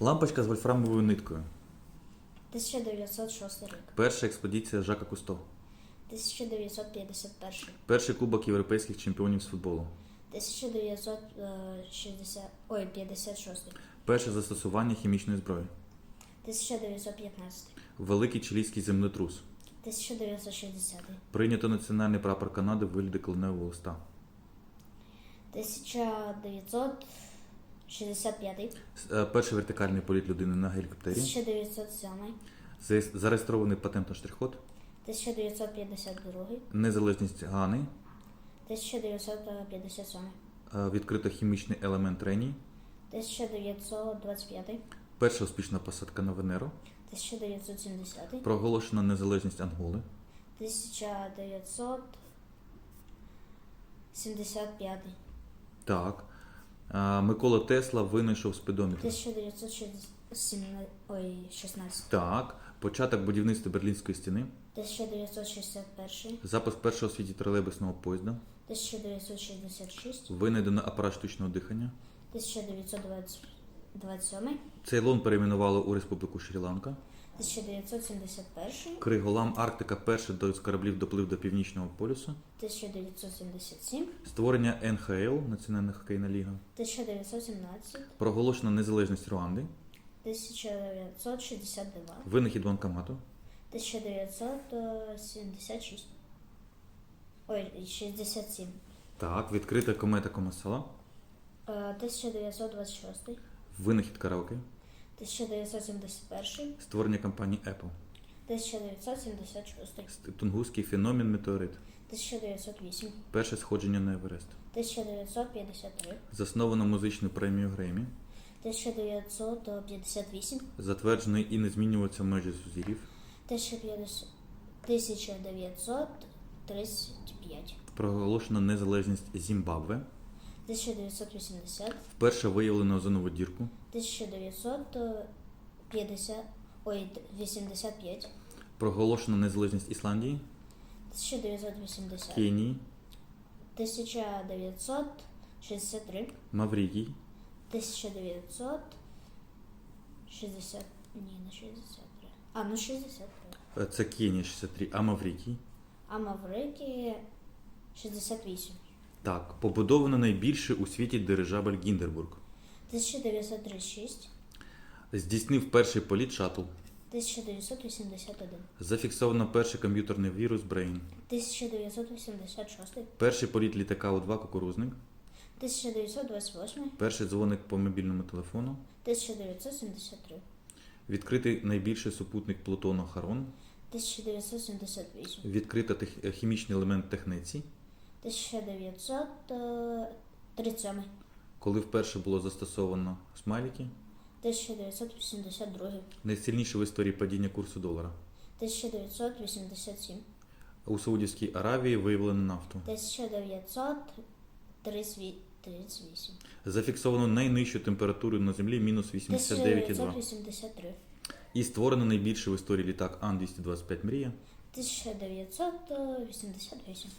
Лампочка з вольфрамовою ниткою. 1906 рік. Перша експедиція Жака Кусто. 1951. Перший кубок європейських чемпіонів з футболу. 1960. Ой, 56. Перше застосування хімічної зброї. 1915. Великий чилійський землетрус. 1960. Прийнято національний прапор Канади в вигляді кленового листа. 1900 65-й. Е, перший вертикальний політ людини на гелікоптері. 1907-й. Заєс- Зареєстрований патент на штрих-код. 1952-й. Незалежність Гани. 1957-й. Е, Відкрито хімічний елемент Рені. 1925. Перша успішна посадка на Венеру. 1970-й. Проголошена незалежність Анголи. 1975. Так. Микола Тесла винайшов спідометр. 1916. Так. Початок будівництва Берлінської стіни. 1961. Запуск першого світі тролейбусного поїзда. 1966. Винайдено апарат штучного дихання. 1927. Цейлон перейменували у Республіку Шрі-Ланка. 1971. Криголам Арктика перший до з кораблів доплив до Північного полюсу. 1977. Створення НХЛ Національна хокейна ліга. 1917. Проголошена незалежність Руанди. 1962. Винахід банкомату. 1976. Ой, 67. Так, відкрита комета Комасала. Е, 1926. Винахід караоке. 1971. Створення компанії Apple. 1976. Тунгуський феномен метеорит. 1908. Перше сходження на Еверест. 1953. Засновано музичну премію Гремі. 1958. Затверджений і не змінюваться межі сузірів. 1935. Проголошено незалежність Зімбабве. 1980. Вперше виявлено озонову дірку. 1950. Ой, 85. Проголошено незалежність Ісландії, 1980. Кенії, 1963. Маврикій, 1960. Ні, не 63. А, ну 63. Е, це Кенія 63, а Маврикій. А Маврики 68. Так, побудовано найбільший у світі дирижабль Гіндербург. 1936. Здійснив перший політ шаттл. 1981. Зафіксовано перший комп'ютерний вірус Brain. 1986. Перший політ літака У-2 кукурузник. 1928. Перший дзвоник по мобільному телефону. 1973. Відкритий найбільший супутник Плутону Харон. 1978. Відкрито тех- хімічний елемент технецій. 1937. Коли вперше було застосовано смайлики. 1982. Найсильніше в історії падіння курсу долара. 1987. У Саудівській Аравії виявлено нафту. 1938. Зафіксовано найнижчу температуру на землі мінус 89,2. 1983. І створено найбільший в історії літак Ан-225 Мрія. 1988.